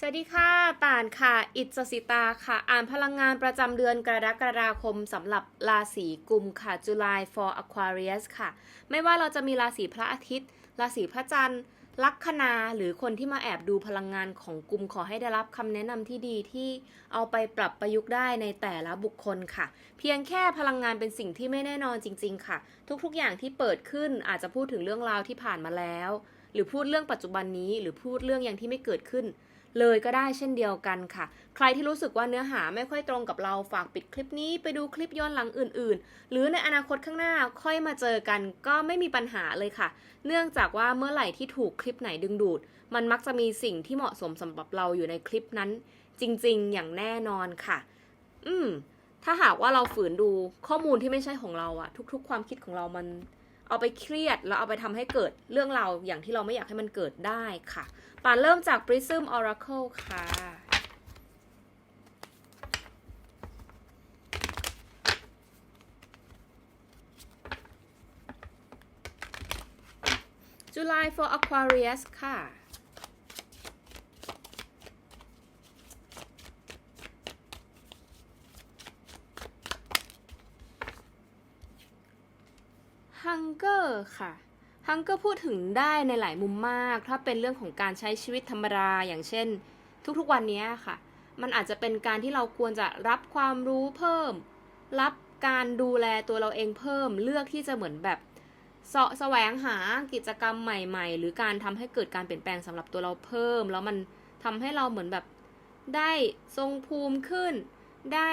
สวัสดีค่ะป่านค่ะ อิจสิตาค่ะ อ่านพลังงานประจำเดือนกรกฎาคมสำหรับราศีกุมค่ะ July for Aquarius ค่ะ ไม่ว่าเราจะมีราศีพระอาทิตย์ ราศีพระจันทร์ ลัคนา หรือคนที่มาแอบดูพลังงานของกุมขอให้ได้รับคำแนะนำที่ดีที่เอาไปปรับประยุกต์ได้ในแต่ละบุคคลค่ะ เพียงแค่พลังงานเป็นสิ่งที่ไม่แน่นอนจริง ๆ ค่ะ ทุกๆอย่างที่เปิดขึ้นอาจจะพูดถึงเรื่องราวที่ผ่านมาแล้ว หรือพูดเรื่องปัจจุบันนี้ หรือพูดเรื่องอย่างที่ไม่เกิดขึ้น เลยก็ได้เช่นเดียวกันค่ะ ใครที่รู้สึกว่าเนื้อหาไม่ค่อยตรงกับเราฝากปิดคลิปนี้ไปดูคลิปย้อนหลังอื่น ๆ หรือในอนาคตข้างหน้าค่อยมาเจอกันก็ไม่มีปัญหาเลยค่ะ เนื่องจากว่าเมื่อไหร่ที่ถูกคลิปไหนดึงดูด มันมักจะมีสิ่งที่เหมาะสมสำหรับเราอยู่ในคลิปนั้น จริง ๆ อย่างแน่นอนค่ะ อืม ถ้าหากว่าเราฝืนดูข้อมูลที่ไม่ใช่ของเราอะทุก ๆ ความคิดของเรามันเอาไปเครียดแล้วเอาไปทำให้เกิดเรื่องราวอย่างที่เราไม่อยากให้มันเกิดได้ค่ะ ป่านเริ่มจาก Prism Oracle ค่ะ July for Aquarius ค่ะ Hunger ค่ะ Hunger พูดถึงได้ในหลายมุมมาก ถ้าเป็นเรื่องของการใช้ชีวิตธรรมดาอย่างเช่น ทุกๆวันนี้ค่ะ มันอาจจะเป็นการที่เราควรจะรับความรู้เพิ่ม รับการดูแลตัวเราเองเพิ่ม เลือกที่จะเหมือนแบบเสาะแสวงหากิจกรรมใหม่ๆ หรือการทำให้เกิดการเปลี่ยนแปลงสำหรับตัวเราเพิ่ม แล้วมันทำให้เราเหมือนแบบได้ทรงภูมิขึ้น ได้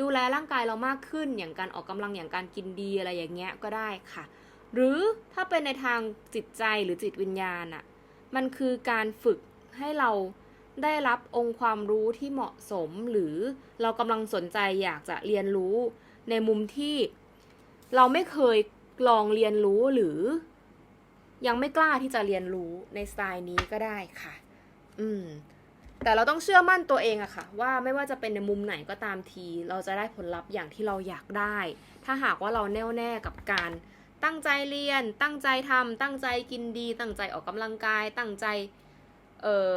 ดูแลร่างกายเรามากขึ้น อย่างการออกกำลังอย่างการกินดีอะไรอย่างเงี้ยก็ได้ค่ะ หรือถ้าเป็นในทางจิตใจหรือจิตวิญญาณอะมันคือการฝึกให้เราได้รับองค์ความรู้ที่เหมาะสมหรือเรากำลังสนใจอยากจะเรียนรู้ในมุมที่เราไม่เคยลองเรียนรู้หรือ ยังไม่กล้าที่จะเรียนรู้ในสไตล์นี้ก็ได้ค่ะ อืม แต่เราต้องเชื่อมั่นตัวเองอะค่ะ ว่าไม่ว่าจะเป็นในมุมไหนก็ตามที เราจะได้ผลลัพธ์อย่างที่เราอยากได้ ถ้าหากว่าเราแน่วแน่กับการ ตั้งใจเรียน ตั้งใจทำตั้งใจกินดี ตั้งใจออกกำลังกาย ตั้งใจเออ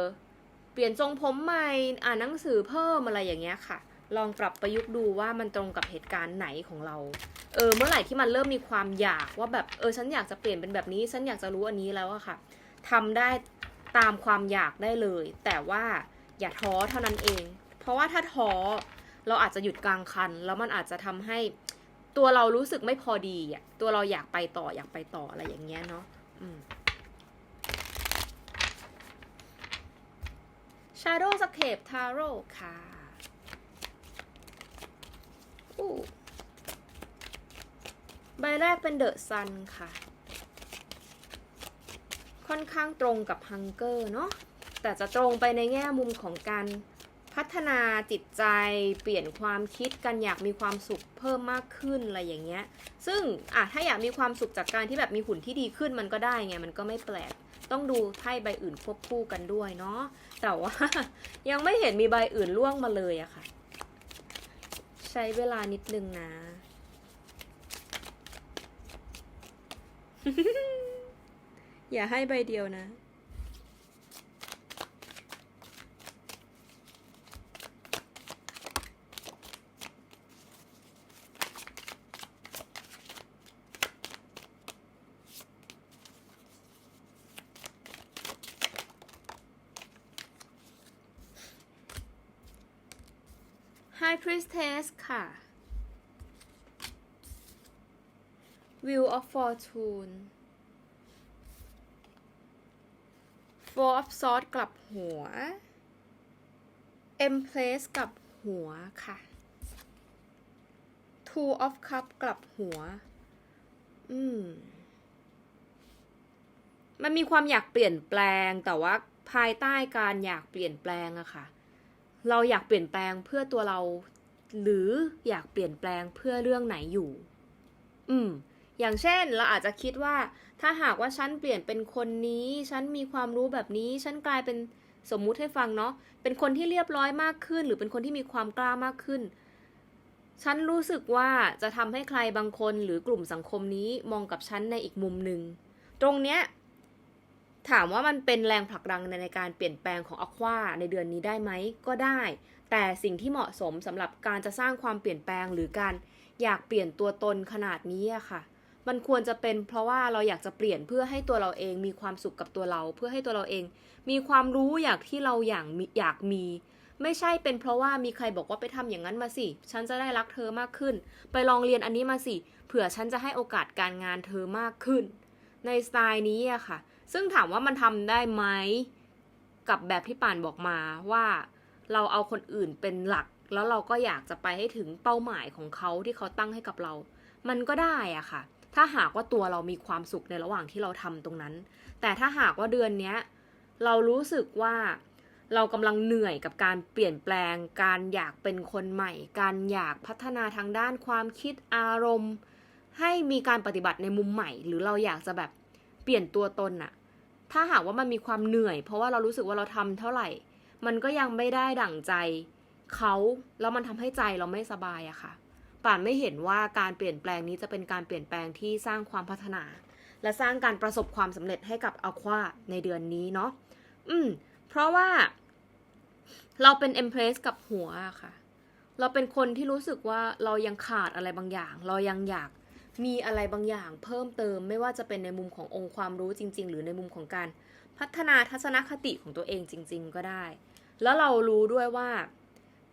เปลี่ยนทรงผมใหม่ อ่านหนังสือเพิ่มอะไรอย่างเงี้ยค่ะ ลองปรับประยุกต์ดูว่ามันตรงกับเหตุการณ์ไหนของเรา เออ เมื่อไหร่ที่มันเริ่มมีความอยากว่าแบบ เออ ฉันอยากจะเปลี่ยนเป็นแบบนี้ ฉันอยากจะรู้อันนี้แล้วอะค่ะทำได้ตามความอยากได้เลย แต่ว่าอย่าท้อเท่านั้นเอง เพราะว่าถ้าท้อเราอาจจะหยุดกลางคัน แล้วมันอาจจะทำให้ ตัวเรารู้สึกไม่พอดีอะตัวเราอยากไปต่ออยากไปต่ออะไรอย่างเงี้ยเนาะอืม Shadow Scape Tarot ค่ะอู้ใบแรกเป็น The Sun ค่ะ ค่อนข้างตรงกับ Hunger เนาะแต่จะตรงไปในแง่มุมของการ พัฒนาจิตใจเปลี่ยนความคิดกันอยากมีความสุขเพิ่มมากขึ้นอะไรอย่างเงี้ย ซึ่งอะถ้าอยากมีความสุขจากการที่แบบมีหุ่นที่ดีขึ้นมันก็ได้ไงมันก็ไม่แปลก ต้องดูไพ่ใบอื่นควบคู่กันด้วยเนาะแต่ว่ายังไม่เห็นมีใบอื่นล่วงมาเลยอะค่ะ ใช้เวลานิดนึงนะอย่าให้ใบเดียวนะ High Priestess ค่ะ Wheel of Fortune Four of Swords กลับหัว Empress กลับหัวค่ะ Two of Cup กลับหัว อืม มันมีความอยากเปลี่ยนแปลงแต่ว่าภายใต้การอยากเปลี่ยนแปลงอะค่ะ เราอยากเปลี่ยนแปลงเพื่อตัวเรา หรืออยากเปลี่ยนแปลงเพื่อเรื่องไหนอยู่ อืม อย่างเช่นเราอาจจะคิดว่า ถ้าหากว่าฉันเปลี่ยนเป็นคนนี้ ฉันมีความรู้แบบนี้ ฉันกลายเป็นสมมุติให้ฟังเนาะ เป็นคนที่เรียบร้อยมากขึ้น หรือเป็นคนที่มีความกล้ามากขึ้น ฉันรู้สึกว่าจะทำให้ใครบางคนหรือกลุ่มสังคมนี้มองกับฉันในอีกมุมหนึ่ง ตรงเนี้ย ถามว่ามันเป็นแรงผลักดันในการเปลี่ยนแปลงของอควาในเดือนนี้ได้ไหมก็ได้ แต่สิ่งที่เหมาะสมสำหรับการจะสร้างความเปลี่ยนแปลงหรือการอยากเปลี่ยนตัวตนขนาดนี้อะค่ะ มันควรจะเป็นเพราะว่าเราอยากจะเปลี่ยนเพื่อให้ตัวเราเองมีความสุขกับตัวเรา เพื่อให้ตัวเราเอง มีความรู้อยากที่เราอยางมีอยากมี ไม่ใช่เป็นเพราะว่ามีใครบอกว่าไปทำอย่างนั้นมาสิ ฉันจะได้รักเธอมากขึ้น ไปลองเรียนอันนี้มาสิ เผื่อฉันจะให้โอกาสการงานเธอมากขึ้น ในสไตล์นี้อะค่ะ ซึ่งถามว่ามันทำได้ไหมกับแบบที่ป่านบอกมาว่าเราเอาคนอื่นเป็นหลัก แล้วเราก็อยากจะไปให้ถึงเป้าหมายของเขาที่เขาตั้งให้กับเรา มันก็ได้อะค่ะ ถ้าหากว่าตัวเรามีความสุขในระหว่างที่เราทำตรงนั้น แต่ถ้าหากว่าเดือนเนี้ยเรารู้สึกว่าเรากำลังเหนื่อยกับการเปลี่ยนแปลง การอยากเป็นคนใหม่ การอยากพัฒนาทางด้านความคิดอารมณ์ ให้มีการปฏิบัติในมุมใหม่ หรือเราอยากจะแบบเปลี่ยนตัวตนอะ ถ้าหากว่ามันมีความเหนื่อย เพราะว่าเรารู้สึกว่าเราทำเท่าไหร่ มันก็ยังไม่ได้ดั่งใจเขาแล้วมันทำให้ใจเราไม่สบายอะค่ะ ป่านไม่เห็นว่าการเปลี่ยนแปลงนี้จะเป็นการเปลี่ยนแปลงที่สร้างความพัฒนา และสร้างการประสบความสำเร็จให้กับอควาในเดือนนี้เนาะอืม เพราะว่า เราเป็น Empress กับหัวอะค่ะ เราเป็นคนที่รู้สึกว่าเรายังขาดอะไรบางอย่าง เรายังอยาก มีอะไรบางอย่างเพิ่มเติม ไม่ว่าจะเป็นในมุมขององค์ความรู้จริง ๆ หรือในมุมของการพัฒนาทัศนคติของตัวเองจริง ๆ ก็ได้ แล้วเรารู้ด้วยว่า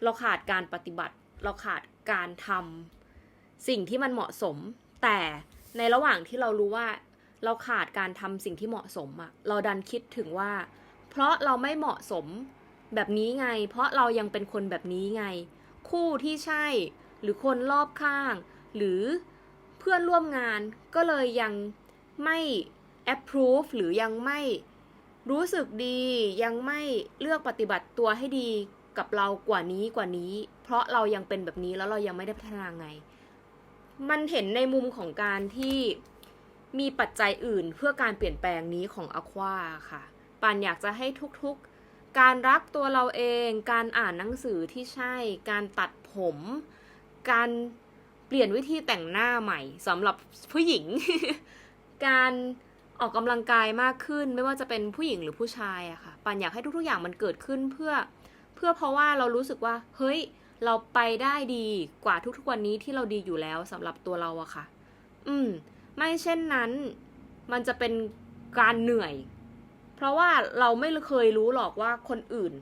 เราขาดการปฏิบัติ เราขาดการทำสิ่งที่มันเหมาะสม แต่ในระหว่างที่เรารู้ว่าเราขาดการทำสิ่งที่เหมาะสมอะเราดันคิดถึงว่า เพราะเราไม่เหมาะสมแบบนี้ไง เพราะเรายังเป็นคนแบบนี้ไง คู่ที่ใช่ หรือคนรอบข้าง หรือ พื่อนร่วมงานก็เลยยังไม่ approve หรือยังไม่รู้สึกดียังไม่เลือกปฏิบัติตัวให้ดีกับเรากว่านี้กว่านี้ เพราะเรายังเป็นแบบนี้แล้วเรายังไม่ได้พัฒนาไง มันเห็นในมุมของการที่มีปัจจัยอื่นเพื่อการเปลี่ยนแปลงนี้ของอควาค่ะปานอยากจะให้ทุกๆ การรักตัวเราเอง การอ่านหนังสือที่ใช่ การตัดผม การ เปลี่ยนวิธีแต่งหน้าใหม่สำหรับผู้หญิง การออกกำลังกายมากขึ้น ไม่ว่าจะเป็นผู้หญิงหรือผู้ชายอะค่ะปานอยากให้ทุกๆอย่างมันเกิดขึ้นเพื่อ เพื่อเพราะว่าเรารู้สึกว่า เฮ้ย เราไปได้ดีกว่าทุกๆวันนี้ที่เราดีอยู่แล้วสำหรับตัวเราอะค่ะ อืม ไม่เช่นนั้น มันจะเป็นการเหนื่อย เพราะว่าเราไม่เคยรู้หรอกว่าคนอื่น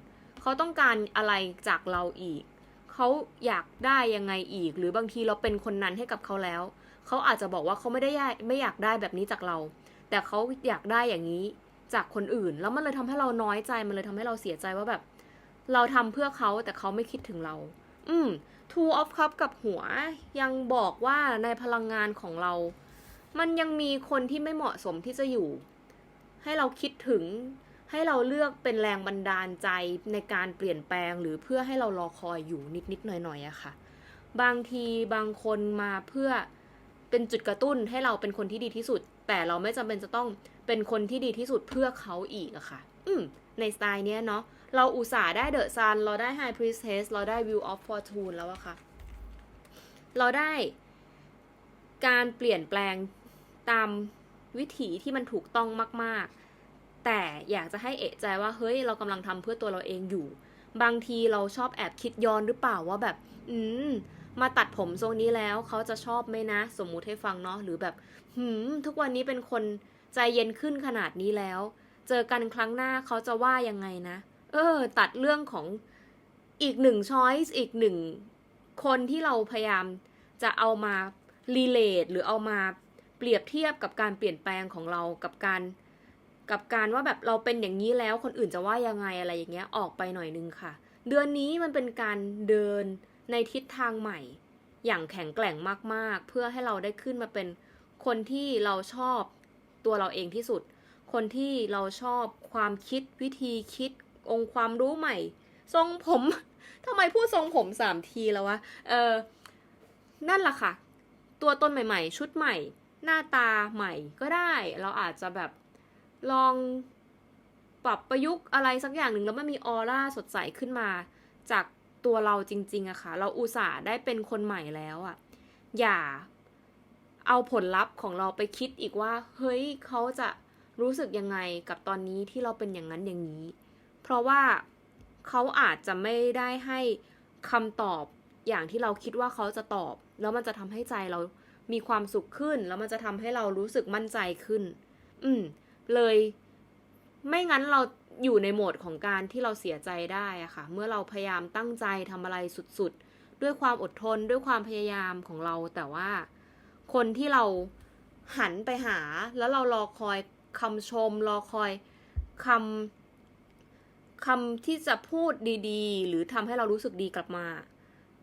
เขาต้องการอะไรจากเราอีก เขาอยากได้ยังไงอีก หรือบางทีเราเป็นคนนั้นให้กับเขาแล้ว เขาอาจจะบอกว่าเขาไม่ได้ไม่อยากได้แบบนี้จากเรา แต่เขาอยากได้อย่างนี้จากคนอื่น แล้วมันเลยทำให้เราน้อยใจมันเลยทำให้เราเสียใจว่าแบบ เราทำเพื่อเขาแต่เขาไม่คิดถึงเรา อืม two of cup กับหัว ยังบอกว่าในพลังงานของเรา มันยังมีคนที่ไม่เหมาะสมที่จะอยู่ ให้เราคิดถึง ให้เราเลือกเป็นแรงบันดาลใจในการเปลี่ยนแปลงหรือเพื่อให้เรารอคอยอยู่นิดๆหน่อยๆอะค่ะ บางทีบางคนมาเพื่อเป็นจุดกระตุ้นให้เราเป็นคนที่ดีที่สุด แต่เราไม่จำเป็นจะต้องเป็นคนที่ดีที่สุดเพื่อเขาอีกอะค่ะ อืมในสไตล์เนี้ยเนาะเราอุตส่าห์ได้เดอะซันเราได้ High Priestess เราได้ View of Fortune แล้วอะค่ะ เราได้การเปลี่ยนแปลงตามวิถีที่มันถูกต้องมาก ๆ แต่อยากจะให้เอะใจว่าเฮ้ยเรากำลังทำเพื่อตัวเราเองอยู่ บางทีเราชอบแอบคิดย้อนหรือเปล่าว่าแบบ อืมมาตัดผมทรงนี้แล้วเขาจะชอบไหมนะ สมมุติให้ฟังเนาะหรือแบบ หืม ทุกวันนี้เป็นคนใจเย็นขึ้นขนาดนี้แล้ว เจอกันครั้งหน้าเขาจะว่ายังไงนะ เออ ตัดเรื่องของอีกหนึ่งช้อยส์อีกหนึ่งคนที่เราพยายามจะเอามารีเลทหรือเอามาเปรียบเทียบกับการเปลี่ยนแปลงของเรากับการ กับการว่าแบบเราเป็นอย่างนี้แล้วคนอื่นจะว่ายังไงอะไรอย่างเงี้ยออกไปหน่อยนึงค่ะ เดือนนี้มันเป็นการเดินในทิศทางใหม่ อย่างแข็งแกร่งมากๆ เพื่อให้เราได้ขึ้นมาเป็นคนที่เราชอบตัวเราเองที่สุด คนที่เราชอบความคิดวิธีคิดองค์ความรู้ใหม่ ทรงผมทำไมพูดทรงผมสามทีแล้ววะเออนั่นแหละค่ะ ตัวตนใหม่ๆ ชุดใหม่ หน้าตาใหม่ก็ได้ เราอาจจะแบบ ลองปรับประยุกต์อะไรสักอย่างหนึ่งแล้วมันมีออร่าสดใสขึ้นมา จากตัวเราจริง ๆอะค่ะ เราอุตส่าห์ได้เป็นคนใหม่แล้วอะอย่าเอาผลลัพธ์ของเราไปคิดอีกว่า เฮ้ยเขาจะรู้สึกยังไงกับตอนนี้ที่เราเป็นอย่างนั้นอย่างนี้ เพราะว่าเขาอาจจะไม่ได้ให้คำตอบอย่างที่เราคิดว่าเขาจะตอบ แล้วมันจะทำให้ใจเรามีความสุขขึ้น แล้วมันจะทำให้เรารู้สึกมั่นใจขึ้น อืม เลย ไม่งั้นเราอยู่ในโหมดของการที่เราเสียใจได้อะค่ะ เมื่อเราพยายามตั้งใจทำอะไรสุดๆ ด้วยความอดทนด้วยความพยายามของเรา แต่ว่าคนที่เราหันไปหา แล้วเรารอคอยคำชม รอคอยคำคำที่จะพูดดีๆ หรือทำให้เรารู้สึกดีกลับมา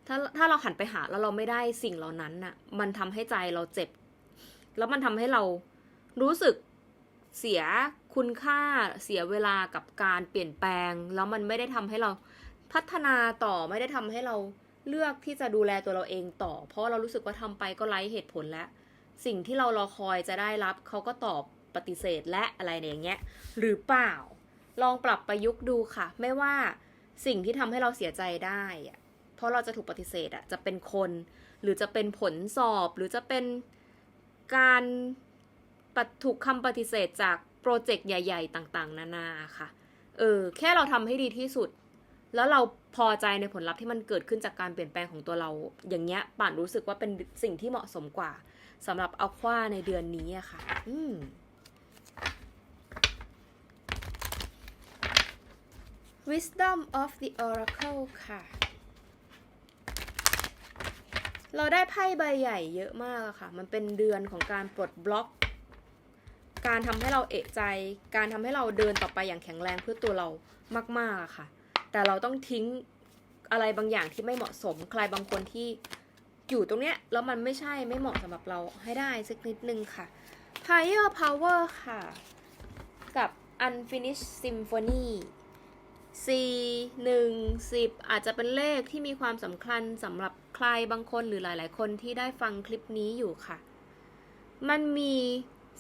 ถ้าถ้าเราหันไปหาแล้วเราไม่ได้สิ่งเหล่านั้นน่ะ มันทำให้ใจเราเจ็บ แล้วมันทำให้เรารู้สึก เสียคุณค่าเสียเวลากับการเปลี่ยนแปลง แล้วมันไม่ได้ทำให้เราพัฒนาต่อไม่ได้ทำให้เราเลือกที่จะดูแลตัวเราเองต่อ เพราะเรารู้สึกว่าทำไปก็ไร้เหตุผลแล้ว สิ่งที่เรารอคอยจะได้รับเขาก็ตอบปฏิเสธและอะไรอย่างเงี้ย หรือเปล่า ลองปรับประยุกต์ดูค่ะ ไม่ว่าสิ่งที่ทำให้เราเสียใจได้อะเพราะเราจะถูกปฏิเสธอะจะเป็นคน หรือจะเป็นผลสอบ หรือจะเป็นการ ถูกคำปฏิเสธจากโปรเจกต์ใหญ่ ๆ ต่างๆ นานาค่ะ เออ แค่เราทำให้ดีที่สุด แล้วเราพอใจในผลลัพธ์ที่มันเกิดขึ้นจากการเปลี่ยนแปลงของตัวเรา อย่างเงี้ยป่านรู้สึกว่าเป็นสิ่งที่เหมาะสมกว่าสำหรับอัลควาในเดือนนี้อะค่ะ อืม Wisdom of the Oracle ค่ะ เราได้ไพ่ใบใหญ่เยอะมากอะค่ะ มันเป็นเดือนของการปลดบล็อก การทำให้เราเอะใจ การทำให้เราเดินต่อไปอย่างแข็งแรงเพื่อตัวเรามากๆค่ะ แต่เราต้องทิ้งอะไรบางอย่างที่ไม่เหมาะสม ใครบางคนที่อยู่ตรงเนี้ยแล้วมันไม่ใช่ไม่เหมาะสำหรับเราให้ได้สักนิดนึงค่ะ Higher Power ค่ะ กับ Unfinished Symphony C 1 10 อาจจะเป็นเลขที่มีความสำคัญสำหรับใครบางคนหรือหลาย ๆ คนที่ได้ฟังคลิปนี้อยู่ค่ะ มันมี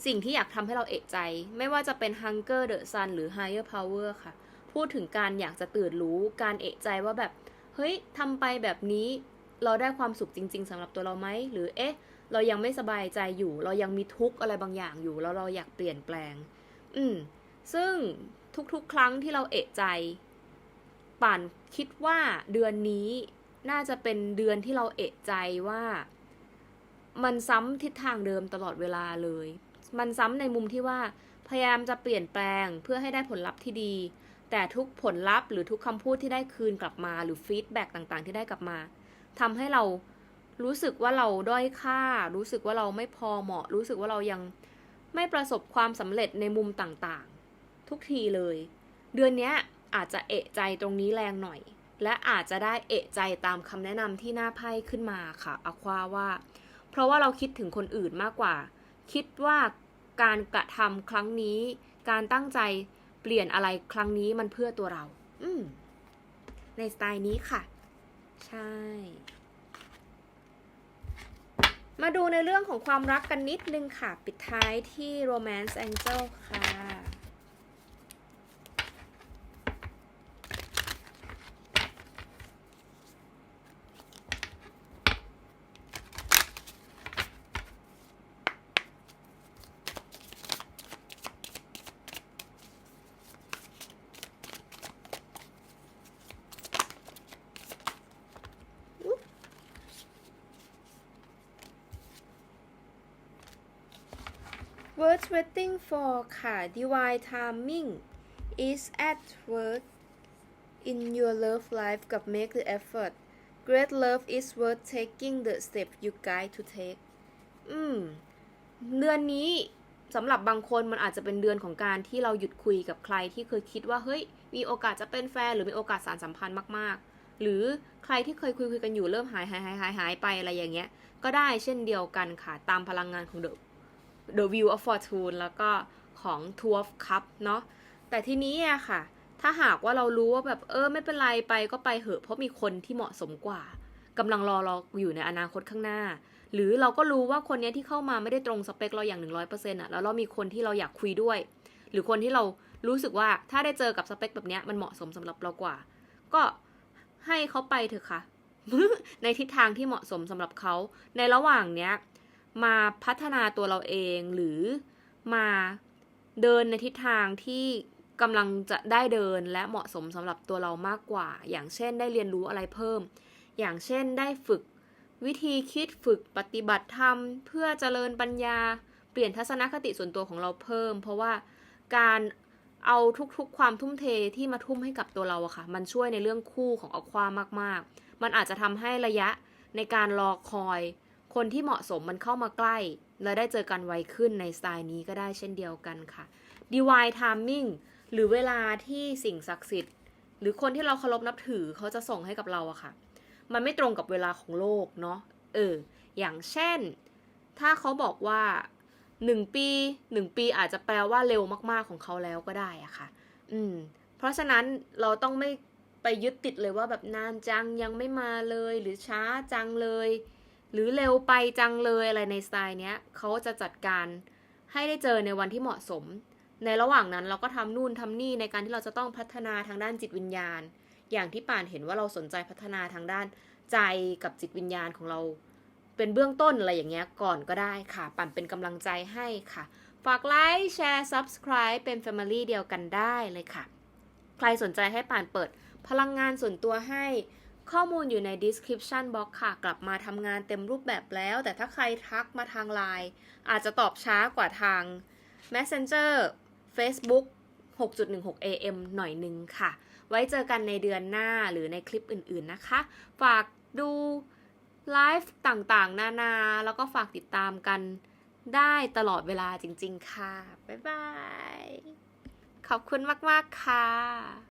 สิ่งที่อยากทำให้เราเอกใจ ไม่ว่าจะเป็น Hunger the Sun หรือ Higher Power ค่ะ พูดถึงการอยากจะตื่นรู้การเอกใจว่าแบบ เฮ้ยทำไปแบบนี้เราได้ความสุขจริง ๆสำหรับตัวเราไหม หรือเอ๊ะ เรายังไม่สบายใจอยู่ เรายังมีทุกข์อะไรบางอย่างอยู่ แล้วเราอยากเปลี่ยนแปลง อืม ซึ่งทุกๆ ครั้งที่เราเอะใจ ป่านคิดว่าเดือนนี้น่าจะเป็นเดือนที่เราเอะใจว่า มันซ้ำทิศทางเดิมตลอดเวลาเลย มันซ้ำในมุมที่ว่า พยายามจะเปลี่ยนแปลงเพื่อให้ได้ผลลัพธ์ที่ดี แต่ทุกผลลัพธ์หรือทุกคำพูดที่ได้คืนกลับมา หรือฟีดแบ็กต่างๆ ที่ได้กลับมาทำให้เรารู้สึกว่าเราด้อยค่า รู้สึกว่าเราไม่พอเหมาะ รู้สึกว่าเรายังไม่ประสบความสำเร็จในมุมต่างๆ ทุกทีเลย เดือนนี้อาจจะเอะใจตรงนี้แรงหน่อย และอาจจะได้เอะใจตามคำแนะนำที่หน้าไพ่ขึ้นมาค่ะอควาว่า เพราะว่าเราคิดถึงคนอื่นมากกว่า คิดว่าการกระทำครั้งนี้ การตั้งใจเปลี่ยนอะไรครั้งนี้มันเพื่อตัวเรา อืมในสไตล์นี้ค่ะ ใช่ มาดูในเรื่องของความรักกันนิดนึงค่ะ ปิดท้ายที่ Romance Angel ค่ะ Words waiting for ค่ะ Divine timing is at work in your love life กับ make the effort Great love is worth taking the step you guide to take อืม เดือนนี้สำหรับบางคนมันอาจจะเป็นเดือนของการที่เราหยุดคุยกับใครที่เคยคิดว่าเฮ้ย มีโอกาสจะเป็นแฟนหรือมีโอกาสสารสัมพันธ์มาก ๆ หรือใครที่เคยคุยคุยกันอยู่เริ่มหายหายหายหายหายไปอะไรอย่างเงี้ย ก็ได้เช่นเดียวกันค่ะ ตามพลังงานของ The The View of Fortune แล้วก็ของ Two of Cup เนาะแต่ทีนี้อะค่ะ ถ้าหากว่าเรารู้ว่าแบบเออไม่เป็นไรไปก็ไปเหอะเพราะมีคนที่เหมาะสมกว่ากำลังรอเราอยู่ในอนาคตข้างหน้า หรือเราก็รู้ว่าคนนี้ที่เข้ามาไม่ได้ตรงสเปคเราอย่างหนึ่งร้อยเปอร์เซ็นต์อะแล้วเรามีคนที่เราอยากคุยด้วย หรือคนที่เรารู้สึกว่าถ้าได้เจอกับสเปคแบบนี้มันเหมาะสมสำหรับเรากว่า ก็ให้เขาไปเถอะค่ะ ในทิศทางที่เหมาะสมสำหรับเขาในระหว่างเนี้ย มาพัฒนาตัวเราเองหรือมาเดินในทิศทางที่กำลังจะได้เดินและเหมาะสมสำหรับตัวเรามากกว่า อย่างเช่นได้เรียนรู้อะไรเพิ่ม อย่างเช่นได้ฝึกวิธีคิดฝึกปฏิบัติธรรม เพื่อเจริญปัญญา เปลี่ยนทัศนคติส่วนตัวของเราเพิ่ม เพราะว่าการเอาทุกๆ ความทุ่มเทที่มาทุ่มให้กับตัวเราอะค่ะ มันช่วยในเรื่องคู่ของอความมากๆ มันอาจจะทำให้ระยะในการรอคอย คนที่เหมาะสมมันเข้ามาใกล้ และได้เจอกันไวขึ้นในสไตล์นี้ก็ได้เช่นเดียวกันค่ะ divine timing หรือเวลาที่สิ่งศักดิ์สิทธิ์ หรือคนที่เราเคารพนับถือเขาจะส่งให้กับเราอะค่ะ มันไม่ตรงกับเวลาของโลกเนาะเออ อย่างเช่น ถ้าเขาบอกว่าหนึ่งปีหนึ่งปีอาจจะแปลว่าเร็วมากๆของเขาแล้วก็ได้อะค่ะ อืม เพราะฉะนั้นเราต้องไม่ไปยึดติดเลยว่าแบบนานจังยังไม่มาเลยหรือช้าจังเลย หรือเร็วไปจังเลยอะไรในสไตล์เนี้ยเขาจะจัดการให้ได้เจอในวันที่เหมาะสม ในระหว่างนั้นเราก็ทำนู่นทำนี่ในการที่เราจะต้องพัฒนาทางด้านจิตวิญญาณ อย่างที่ป่านเห็นว่าเราสนใจพัฒนาทางด้านใจกับจิตวิญญาณของเรา เป็นเบื้องต้นอะไรอย่างเงี้ยก่อนก็ได้ค่ะปั่นเป็นกำลังใจให้ค่ะ ฝากไลค์แชร์ Subscribe เป็น Family เดียวกันได้เลยค่ะ ใครสนใจให้ป่านเปิดพลังงานส่วนตัวให้ ข้อมูลอยู่ใน description box ค่ะ กลับมาทำงานเต็มรูปแบบแล้ว แต่ถ้าใครทักมาทางไลน์อาจจะตอบช้ากว่าทาง Messenger Facebook 6.16 AM หน่อยหนึงค่ะ ไว้เจอกันในเดือนหน้าหรือในคลิปอื่นๆนะคะ ฝากดูไลฟ์ต่างๆ นานา แล้วก็ฝากติดตามกันได้ตลอดเวลาจริงๆ ค่ะ บ๊ายบาย ขอบคุณมากๆ ค่ะ